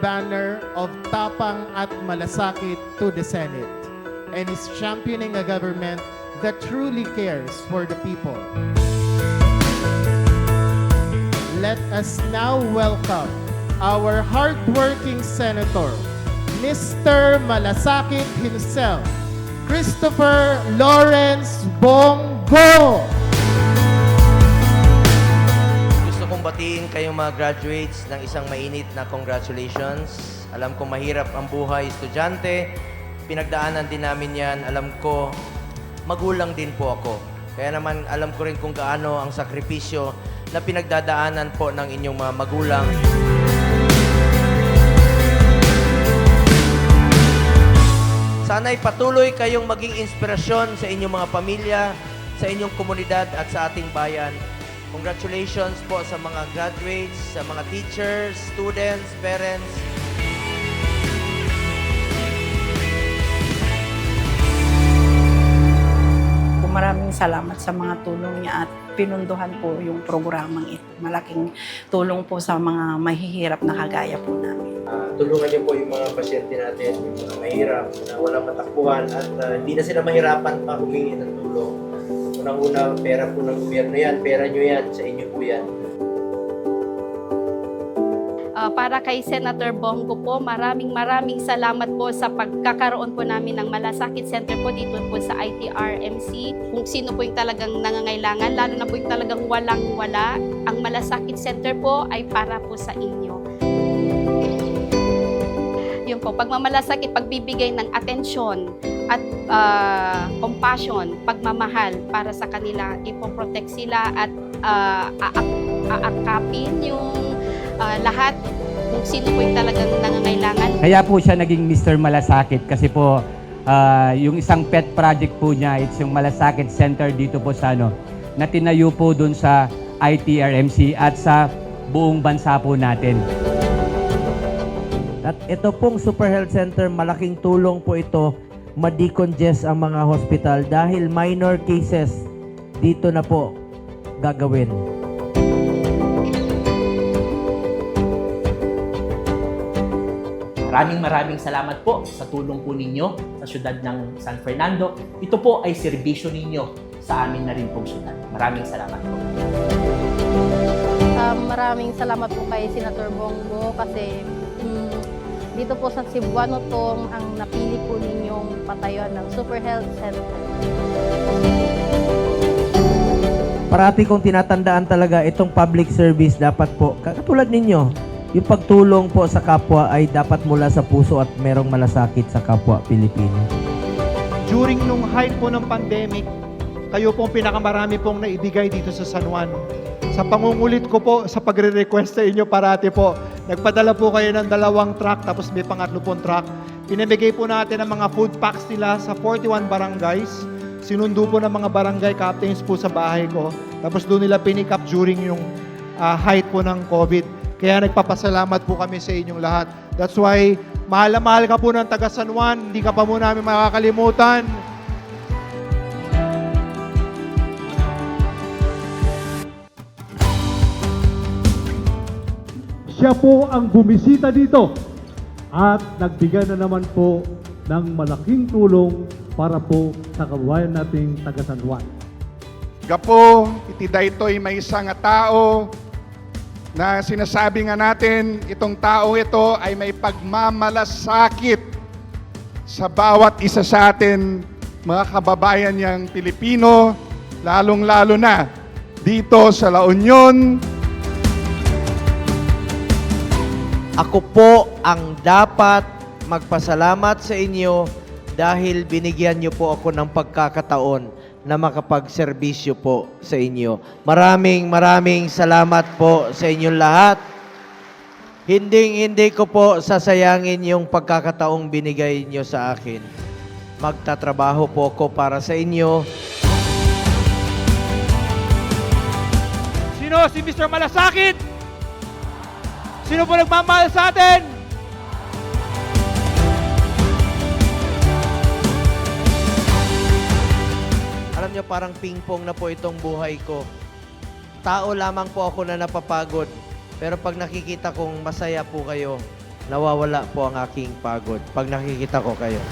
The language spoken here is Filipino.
banner of Tapang at Malasakit to the Senate and is championing a government that truly cares for the people. Let us now welcome our hardworking senator, Mr. Malasakit himself, Christopher Lawrence Bongo. Batiin kayong mga graduates ng isang mainit na congratulations. Alam ko mahirap ang buhay estudyante. Pinagdaanan din namin yan. Alam ko, magulang din po ako. Kaya naman alam ko rin kung gaano ang sakripisyo na pinagdadaanan po ng inyong mga magulang. Sana'y patuloy kayong maging inspirasyon sa inyong mga pamilya, sa inyong komunidad at sa ating bayan. Congratulations po sa mga graduates, sa mga teachers, students, parents. maraming salamat sa mga tulong niya at pinunduhan po yung programang ito. Malaking tulong po sa mga mahihirap na kagaya po namin. Ah, tulungan niyo po yung mga pasyente natin, yung mga mahirap na walang matakbuhan at ah, hindi na sila mahirapan pa humingi ng tulong. Unang-una, pera po ng gobyerno yan, pera niyo yan, sa inyo po yan. Ah, para kay Senator Bongo po, maraming maraming salamat po sa pagkakaroon po namin ng Malasakit Center po dito po sa ITRMC. Kung sino po yung talagang nangangailangan, lalo na po yung talagang walang-wala, ang Malasakit Center po ay para po sa inyo. Yun po, pagmamalasakit, pagbibigay ng atensyon at ah, compassion, pagmamahal para sa kanila, ipoprotect sila at aak- aakapin yung ah, lahat kung sino po yung talagang nangangailangan. Kaya po siya naging Mr. Malasakit kasi po ah, yung isang pet project po niya, it's yung Malasakit Center dito po sa ano, na tinayo po dun sa ITRMC at sa buong bansa po natin. At ito pong Super Health Center, malaking tulong po ito ma-decongest ang mga hospital dahil minor cases dito na po gagawin. Maraming maraming salamat po sa tulong po ninyo sa syudad ng San Fernando. Ito po ay serbisyo ninyo sa amin na rin pong syudad. Maraming salamat po. Um, maraming salamat po kay Senator Bongo kasi dito po sa Cebuano Tong ang napili po ninyong patayuan ng Super Health Center. Parati kong tinatandaan talaga itong public service dapat po, katulad ninyo, yung pagtulong po sa kapwa ay dapat mula sa puso at merong malasakit sa kapwa Pilipino. during nung height po ng pandemic, kayo pong pinakamarami pong naibigay dito sa San Juan. Sa pangungulit ko po, sa pagre-request sa inyo parati po, nagpadala po kayo ng dalawang truck tapos may pangatlo pong truck. Pinamigay po natin ang mga food packs nila sa 41 barangays. Sinundo po ng mga barangay captains po sa bahay ko. Tapos doon nila pinick during yung ah, height po ng COVID. Kaya nagpapasalamat po kami sa inyong lahat. That's why mahal na mahal ka po ng taga San Juan. Hindi ka pa mo namin makakalimutan. Siya po ang bumisita dito at nagbigay na naman po ng malaking tulong para po sa kababayan nating taga San Juan. Gapo, iti daytoy may isa nga tao na sinasabi nga natin, itong tao ito ay may pagmamalasakit sa bawat isa sa atin, mga kababayan niyang Pilipino, lalong-lalo na dito sa La Union, Ako po ang dapat magpasalamat sa inyo dahil binigyan niyo po ako ng pagkakataon na makapagserbisyo po sa inyo. Maraming maraming salamat po sa inyong lahat. Hindi hindi ko po sasayangin yung pagkakataong binigay niyo sa akin. Magtatrabaho po ako para sa inyo. Sino si Mr. Malasakit? Sino po nagmamahal sa atin? Alam niyo, parang ping-pong na po itong buhay ko. Tao lamang po ako na napapagod. Pero pag nakikita kong masaya po kayo, nawawala po ang aking pagod pag nakikita ko kayo.